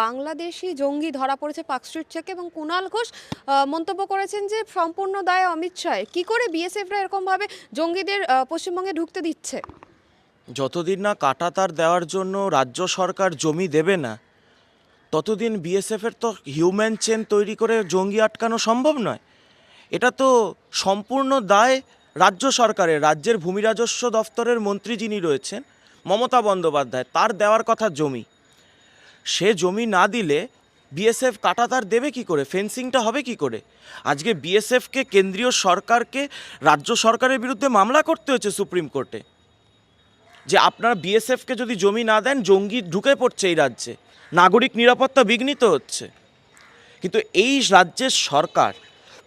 বাংলাদেশি জঙ্গি ধরা পড়েছে পার্কস্ট্রিট থেকে এবং কুণাল ঘোষ মন্তব্য করেছেন যে সম্পূর্ণ দায় অমিত শাহ। কি করে বিএসএফরা এরকমভাবে জঙ্গিদের পশ্চিমবঙ্গে ঢুকতে দিচ্ছে? যতদিন না কাটাতার দেওয়ার জন্য রাজ্য সরকার জমি দেবে না, ততদিন বিএসএফের তো হিউম্যান চেন তৈরি করে জঙ্গি আটকানো সম্ভব নয়। এটা তো সম্পূর্ণ দায় রাজ্য সরকারের, রাজ্যের ভূমি রাজস্ব দপ্তরের মন্ত্রী যিনি রয়েছেন, মমতা বন্দ্যোপাধ্যায়। তার দেওয়ার কথা জমি। সে জমি না দিলে বিএসএফ কাটা তার দেবে কি করে? ফেন্সিংটা হবে কি করে? আজকে বিএসএফকে, কেন্দ্রীয় সরকারকে, রাজ্য সরকারের বিরুদ্ধে মামলা করতে হয়েছে সুপ্রিম কোর্টে। যে আপনারা বিএসএফকে যদি জমি না দেন, জঙ্গি ঢুকে পড়ছে এই রাজ্যে। নাগরিক নিরাপত্তা বিঘ্নিত হচ্ছে। কিন্তু এই রাজ্যের সরকার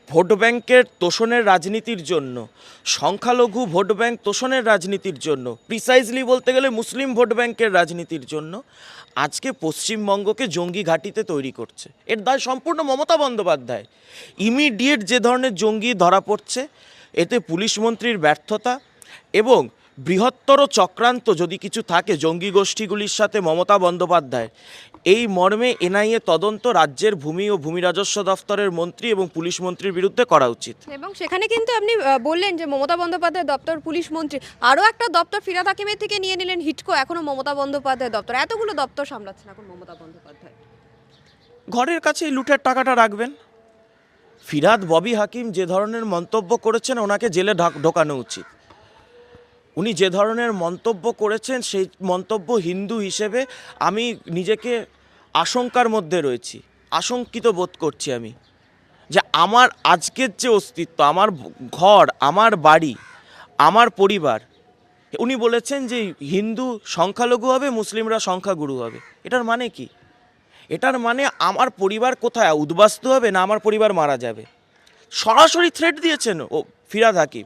ভোট ব্যাংকের তোষণের রাজনীতির জন্য, সংখ্যালঘু ভোট ব্যাংক তোষণের রাজনীতির জন্য প্রিসাইজলি বলতে গেলে মুসলিম ভোট ব্যাংকের রাজনীতির জন্য, আজকে পশ্চিমবঙ্গকে জঙ্গি ঘাঁটিতে তৈরি করছে। এর দায় সম্পূর্ণ মমতা বন্দ্যোপাধ্যায়। ইমিডিয়েট যে ধরনের জঙ্গি ধরা পড়ছে, এতে পুলিশ মন্ত্রীর ব্যর্থতা এবং বৃহত্তর চক্রান্ত যদি কিছু থাকে জঙ্গি গোষ্ঠীগুলির সাথে মমতা বন্দ্যোপাধ্যায় এই মর্মে এনআইএ তদন্ত রাজ্যের ভূমি ও ভূমি রাজস্ব দফতরের মন্ত্রী এবং পুলিশ মন্ত্রীর বিরুদ্ধে করা উচিত। এবং সেখানে কিন্তু আপনি বললেন যে মমতা বন্দ্যোপাধ্যায় দপ্তর পুলিশ মন্ত্রী আরও একটা দপ্তর ফিরাদ হাকিমের থেকে নিয়ে নিলেন হিটকো এখনও মমতা বন্দ্যোপাধ্যায় দপ্তর। এতগুলো দপ্তর সামলাচ্ছেন এখন মমতা বন্দ্যোপাধ্যায়। ঘরের কাছে লুটের টাকাটা রাখবেন। ফিরাদ ববি হাকিম যে ধরনের মন্তব্য করেছেন ওনাকে জেলে ঢাক- ঢোকানো উচিত। উনি যে ধরনের মন্তব্য করেছেন সেই মন্তব্য হিন্দু হিসেবে আমি নিজেকে আশঙ্কার মধ্যে রয়েছি, আশঙ্কিত বোধ করছি আমি, যে আমার আজকের যে অস্তিত্ব, আমার ঘর, আমার বাড়ি, আমার পরিবার, উনি বলেছেন যে হিন্দু সংখ্যালঘু হবে, মুসলিমরা সংখ্যাগুরু হবে। এটার মানে কি? এটার মানে আমার পরিবার কোথায়? উদ্বাস্তু হবে না আমার পরিবার মারা যাবে? সরাসরি থ্রেট দিয়েছেন ও ফিরাদ হাকিম।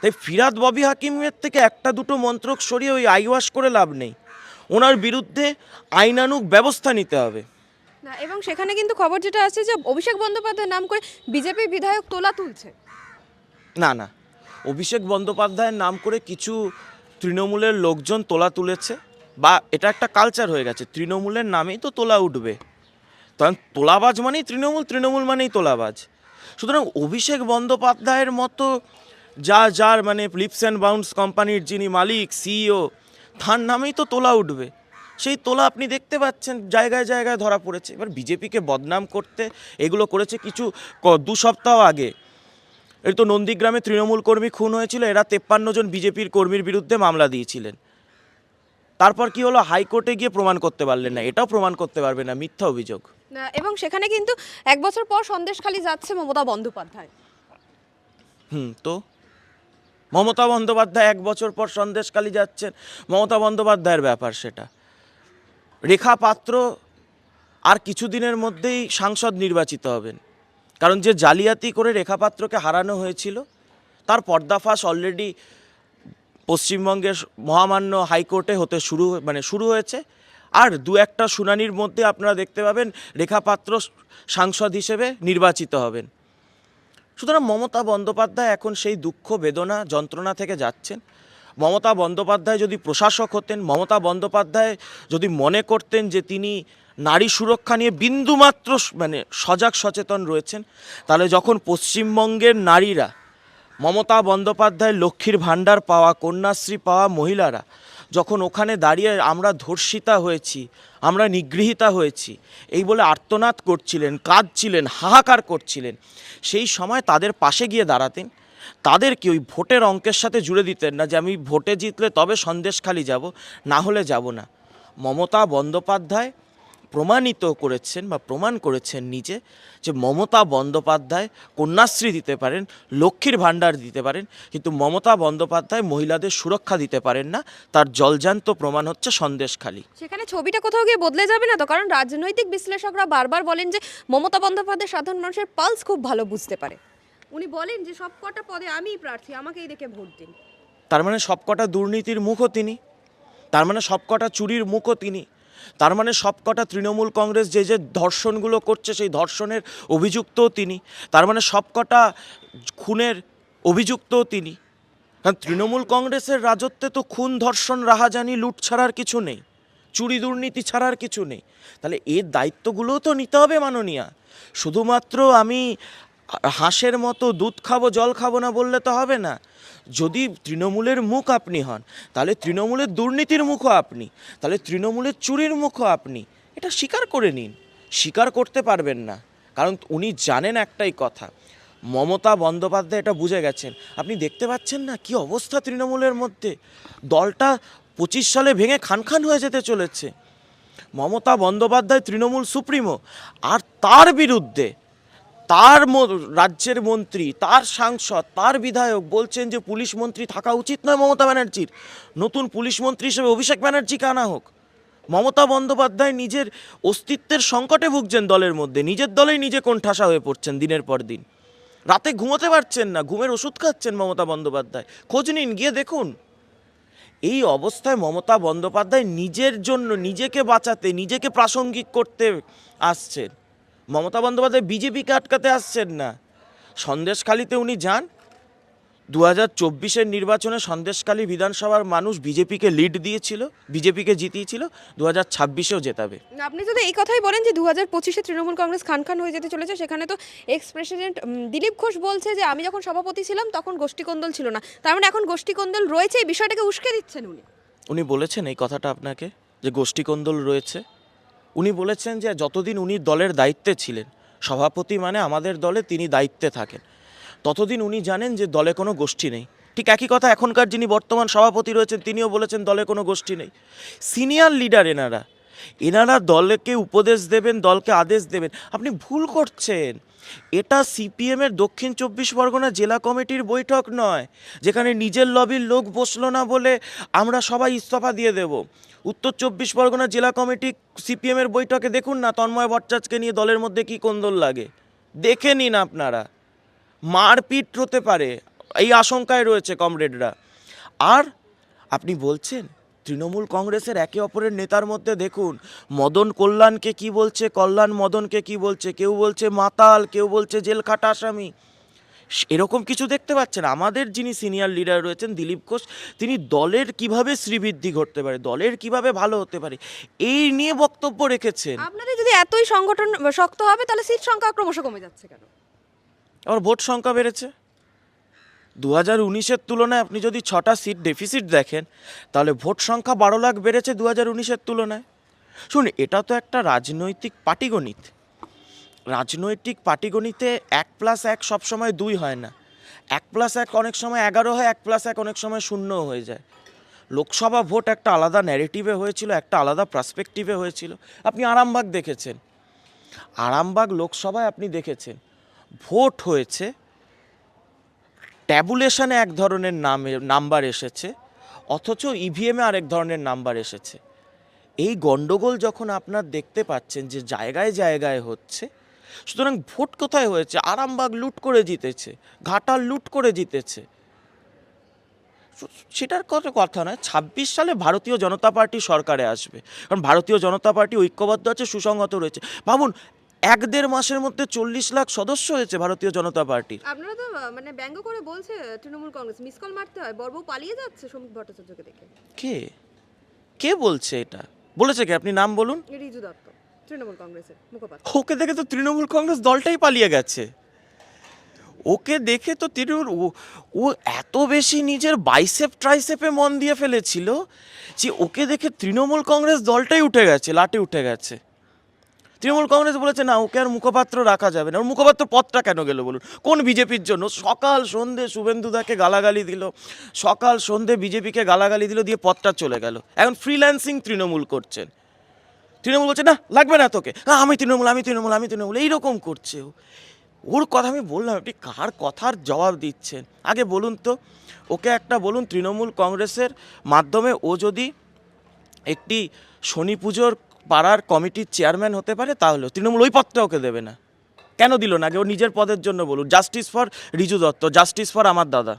তাই ফিরাদ ববি হাকিমের থেকে একটা দুটো মন্ত্রক সরিয়ে ওই আইওয়াশ করে লাভ নেই। ওনার বিরুদ্ধে আইনানুগ ব্যবস্থা নিতে হবে। না এবং সেখানে কিন্তু খবর যেটা আছে যে অভিষেক বন্দ্যোপাধ্যায়ের নাম করে বিজেপি বিধায়ক তোলা তুলছে। না না। অভিষেক বন্দ্যোপাধ্যায়ের নাম করে কিছু তৃণমূলের লোকজন তোলা তুলেছে বা এটা একটা কালচার হয়ে গেছে। তৃণমূলের নামেই তো তোলা উঠবে। কারণ তোলাবাজ মানেই তৃণমূল তৃণমূল মানেই তোলাবাজ। সুতরাং অভিষেক বন্দ্যোপাধ্যায়ের মতো যা যার মানে লিপস অ্যান্ড বাউন্স কোম্পানির যিনি মালিক সিইও তার নামেই তো তোলা উঠবে। সেই তোলা আপনি দেখতে পাচ্ছেন জায়গায় জায়গায় ধরা পড়েছে। এবার বিজেপিকে বদনাম করতে এগুলো করেছে কিছু ক- দু সপ্তাহ আগে। এই তো নন্দীগ্রামে তৃণমূল কর্মী খুন হয়েছিল এরা তেপ্পান্ন জন বিজেপির কর্মীর বিরুদ্ধে মামলা দিয়েছিলেন। তারপর কি হলো? হাইকোর্টে গিয়ে প্রমাণ করতে পারলেন না। এটাও প্রমাণ করতে পারবে না মিথ্যা অভিযোগ। এবং সেখানে কিন্তু এক বছর পর সন্দেশখালি যাচ্ছে মমতা বন্দ্যোপাধ্যায়। হুম তো? মমতা বন্দ্যোপাধ্যায় এক বছর পর সন্দেশকালী যাচ্ছেন। মমতা বন্দ্যোপাধ্যায়ের ব্যাপার সেটা। রেখা পাত্র আর কিছুদিনের মধ্যেই সাংসদ নির্বাচিত হবেন। কারণ যে জালিয়াতি করে রেখা পাত্রকে হারানো হয়েছিল, তার পর্দাফাশ অলরেডি পশ্চিমবঙ্গের মহামান্য হাইকোর্টে হতে শুরু মানে শুরু হয়েছে। আর দু একটা শুনানির মধ্যে আপনারা দেখতে পাবেন রেখা পাত্র সাংসদ হিসেবে নির্বাচিত হবেন। সুতরাং মমতা বন্দ্যোপাধ্যায় এখন সেই দুঃখ, বেদনা, যন্ত্রণা থেকে যাচ্ছেন। মমতা বন্দ্যোপাধ্যায় যদি প্রশাসক হতেন, মমতা বন্দ্যোপাধ্যায় যদি মনে করতেন যে তিনি নারী সুরক্ষা নিয়ে বিন্দুমাত্র মানে সজাগ, সচেতন রয়েছেন, তাহলে যখন পশ্চিমবঙ্গের নারীরা, মমতা বন্দ্যোপাধ্যায়, লক্ষ্মীর ভাণ্ডার পাওয়া, কন্যাশ্রী পাওয়া মহিলারা যখন ওখানে দাঁড়িয়ে আমরা ধর্ষিতা হয়েছি, আমরা নিগৃহীতা হয়েছি, এই বলে আর্তনাদ করছিলেন, কাঁদছিলেন, হাহাকার করছিলেন। সেই সময় তাদের পাশে গিয়ে দাঁড়াতেন। তাদেরকে ওই ভোটের অঙ্কের সাথে জুড়ে দিতেন না যে, আমি ভোটে জিতলে তবে সন্দেশখালি যাব, না হলে যাব না। মমতা বন্দ্যোপাধ্যায় প্রমাণিত করেছেন বা প্রমাণ করেছেন নিজে যে মমতা বন্দ্যোপাধ্যায় কন্যাশ্রী দিতে পারেন লক্ষ্মীর ভাণ্ডার দিতে পারেন কিন্তু মমতা বন্দ্যোপাধ্যায় মহিলাদের সুরক্ষা দিতে পারেন না তার জলজান্ত প্রমাণ হচ্ছে সন্দেশখালী। সেখানে ছবিটা কোথাও গিয়ে বদলে যাবে না তো? কারণ রাজনৈতিক বিশ্লেষকরা বারবার বলেন যে মমতা বন্দ্যোপাধ্যায় সাধারণ মানুষের পালস খুব ভালো বুঝতে পারে। উনি বলেন যে সব কটা পদে আমিই প্রার্থী আমাকেই দেখে ভোট দিন। তার মানে সবকটা দুর্নীতির মুখও তিনি। তার মানে সবকটা চুরির মুখও তিনি। তার মানে সবকটা তৃণমূল কংগ্রেস যে যে ধর্ষণগুলো করছে, সেই ধর্ষণের অভিযুক্তও তিনি। তার মানে সবকটা খুনের অভিযুক্তও তিনি। কারণ তৃণমূল কংগ্রেসের রাজত্বে তো খুন, ধর্ষণ, রাহাজানি, লুট ছাড়ার কিছু নেই। চুরি, দুর্নীতি ছাড়ার কিছু নেই। তাহলে এর দায়িত্বগুলোও তো নিতে হবে মাননীয়া। শুধুমাত্র আমি হাঁসের মতো দুধ খাব, জল খাব না বললে তো হবে না। যদি তৃণমূলের মুখ আপনি হন, তাহলে তৃণমূলের দুর্নীতির মুখও আপনি, তাহলে তৃণমূলের চুরির মুখও আপনি। এটা স্বীকার করে নিন, স্বীকার করতে পারবেন না। কারণ উনি জানেন একটাই কথা, মমতা বন্দ্যোপাধ্যায় এটা বুঝে গেছেন। আপনি দেখতে পাচ্ছেন না কি অবস্থা তৃণমূলের মধ্যে? দলটা পঁচিশ সালে ভেঙে খান খান হয়ে যেতে চলেছে। মমতা বন্দ্যোপাধ্যায় তৃণমূল সুপ্রিমো, আর তার বিরুদ্ধে তার রাজ্যের মন্ত্রী, তার সাংসদ, তার বিধায়ক বলছেন যে পুলিশ মন্ত্রী থাকা উচিত নয় মমতা ব্যানার্জির। নতুন পুলিশ মন্ত্রী হিসেবে অভিষেক ব্যানার্জিকে আনা হোক? মমতা বন্দ্যোপাধ্যায় নিজের অস্তিত্বের সংকটে ভুগছেন দলের মধ্যে, নিজের দলেই নিজে কোণঠাসা হয়ে পড়ছেন দিনের পর দিন। রাতে ঘুমোতে পারছেন না, ঘুমের ওষুধ খাচ্ছেন মমতা বন্দ্যোপাধ্যায়। খোঁজ নিন, গিয়ে দেখুন। এই অবস্থায় মমতা বন্দ্যোপাধ্যায় নিজের জন্য নিজেকে বাঁচাতে, নিজেকে প্রাসঙ্গিক করতে আসছেন। মমতা বন্দ্যোপাধ্যায় বিজেপিকে আটকাতে আসছেন না। সন্দেশখালিতে উনি যান। দু হাজার চব্বিশের নির্বাচনে সন্দেশখালী বিধানসভার মানুষ বিজেপিকে লিড দিয়েছিল বিজেপিকে জিতিয়েছিল দু হাজার ছাব্বিশেও জেতাবে। আপনি যদি এই কথাই বলেন যে দু হাজার পঁচিশে তৃণমূল কংগ্রেস খান খান হয়ে যেতে চলেছে সেখানে তো এক্স প্রেসিডেন্ট দিলীপ ঘোষ বলছে যে আমি যখন সভাপতি ছিলাম তখন গোষ্ঠীকন্দল ছিল না। তার মানে এখন গোষ্ঠীকন্দল রয়েছে এই বিষয়টাকে উস্কে দিচ্ছেন উনি। উনি বলেছেন এই কথাটা আপনাকে যে গোষ্ঠীকন্দল রয়েছে। উনি বলেছেন যে যতদিন উনি দলের দায়িত্বে ছিলেন, সভাপতি মানে আমাদের দলে তিনি দায়িত্বে থাকেন, ততদিন উনি জানেন যে দলে কোনো গোষ্ঠী নেই। ঠিক একই কথা এখনকার যিনি বর্তমান সভাপতি রয়েছেন, তিনিও বলেছেন দলে কোনো গোষ্ঠী নেই। সিনিয়র লিডার এনারা এনারা দলকে উপদেশ দেবেন, দলকে আদেশ দেবেন। আপনি ভুল করছেন। এটা সিপিএমের দক্ষিণ চব্বিশ পরগনা জেলা কমিটির বৈঠক নয়, যেখানে নিজের লবির লোক বসল না বলে আমরা সবাই ইস্তফা দিয়ে দেব। উত্তর চব্বিশ পরগনা জেলা কমিটি সিপিএমের বৈঠকে দেখুন না তন্ময় ভট্টাচার্যকে নিয়ে দলের মধ্যে কী কোন্দল লাগে। দেখে নিন আপনারা। মারপিট হতে পারে, এই আশঙ্কায় রয়েছে কমরেডরা। আর আপনি বলছেন তৃণমূল কংগ্রেসের একে অপরের নেতার মধ্যে দেখুন মদন কল্যাণকে কি বলছে কল্যাণ মদনকে কি বলছে কেউ বলছে মাতাল কেউ বলছে জেল খাটা আসামি। এরকম কিছু দেখতে পাচ্ছেন? আমাদের যিনি সিনিয়র লিডার রয়েছেন দিলীপ ঘোষ তিনি দলের কীভাবে শ্রীবৃদ্ধি ঘটতে পারে দলের কীভাবে ভালো হতে পারে এই নিয়ে বক্তব্য রেখেছেন। আপনাদের যদি এতই সংগঠন শক্ত হবে তাহলে সিট সংখ্যা ক্রমশ কমে যাচ্ছে কেন? আবার ভোট সংখ্যা বেড়েছে। দু হাজার উনিশের তুলনায় আপনি যদি ছটা সিট ডেফিসিট দেখেন, তাহলে ভোট সংখ্যা বারো লাখ বেড়েছে দু হাজার উনিশের তুলনায়। শুনুন, এটা তো একটা রাজনৈতিক পাটিগণিত। রাজনৈতিক পাটিগণিতে এক প্লাস এক সবসময় দুই হয় না। এক প্লাস এক অনেক সময় এগারো হয়, এক প্লাস এক অনেক সময় শূন্য হয়ে যায়। লোকসভা ভোট একটা আলাদা ন্যারেটিভে হয়েছিল, একটা আলাদা পার্সপেক্টিভে হয়েছিল। আপনি আরামবাগ দেখেছেন। আরামবাগ লোকসভায় আপনি দেখেছেন, ভোট হয়েছে ট্যাবুলেশনে এক ধরনের নামে, নাম্বার এসেছে, অথচ ইভিএমে আরেক ধরনের নাম্বার এসেছে। এই গন্ডগোল যখন আপনার দেখতে পাচ্ছেন যে জায়গায় জায়গায় হচ্ছে, সুতরাং ভোট কোথায় হয়েছে? আরামবাগ লুট করে জিতেছে, ঘাটাল লুট করে জিতেছে। সেটার কত কথা নয়, ছাব্বিশ সালে ভারতীয় জনতা পার্টি সরকারে আসবে। কারণ ভারতীয় জনতা পার্টি ঐক্যবদ্ধ আছে, সুসংহত রয়েছে। ভাবুন এক দেড় মাসের মধ্যে চল্লিশ লাখ সদস্য হয়েছে ভারতীয় জনতা পার্টির। আপনারা তো মানে ব্যঙ্গ করে বলছে তৃণমূল কংগ্রেস মিস কল মারতে হয় বর্ব পালিয়ে যাচ্ছে শ্রমিক ভট্টাচার্যকে দেখে। কে? কে বলছে এটা? বলেছে কি? আপনি নাম বলুন। রিজু দত্ত তৃণমূল কংগ্রেসের মুখপাত্র। ওকে দেখে তো তৃণমূল কংগ্রেস দলটাই পালিয়ে গেছে। ওকে দেখে তো তৃণমূল ও এত বেশি নিজের বাইসেপ ট্রাইসেপে মন দিয়ে ফেলেছিল যে ওকে দেখে তৃণমূল কংগ্রেস দলটাই উঠে গেছে লাটে উঠে গেছে। তৃণমূল কংগ্রেস বলেছে না ওকে আর মুখপাত্র রাখা যাবে না। ওর মুখপাত্র পদটা কেন গেল বলুন? কোন বিজেপির জন্য? সকাল সন্ধে শুভেন্দুদাকে গালাগালি দিল সকাল সন্ধে বিজেপিকে গালাগালি দিল দিয়ে পদটা চলে গেল। এখন ফ্রিল্যান্সিং তৃণমূল করছেন। তৃণমূল বলছে না লাগবে না তোকে। "না, আমি তৃণমূল আমি তৃণমূল আমি তৃণমূল। এইরকম করছে ওর কথা আমি বললাম আপনি কার কথার জবাব দিচ্ছেন? আগে বলুন তো ওকে একটা বলুন তৃণমূল কংগ্রেসের মাধ্যমে ও যদি একটি শনি পুজোর পাড়ার কমিটির চেয়ারম্যান হতে পারে তাহলে তৃণমূল ওই পদটা ওকে দেবে না। কেন দিল না? আগে ও নিজের পদের জন্য বলুন justice for Riju Dutta justice for আমার দাদা।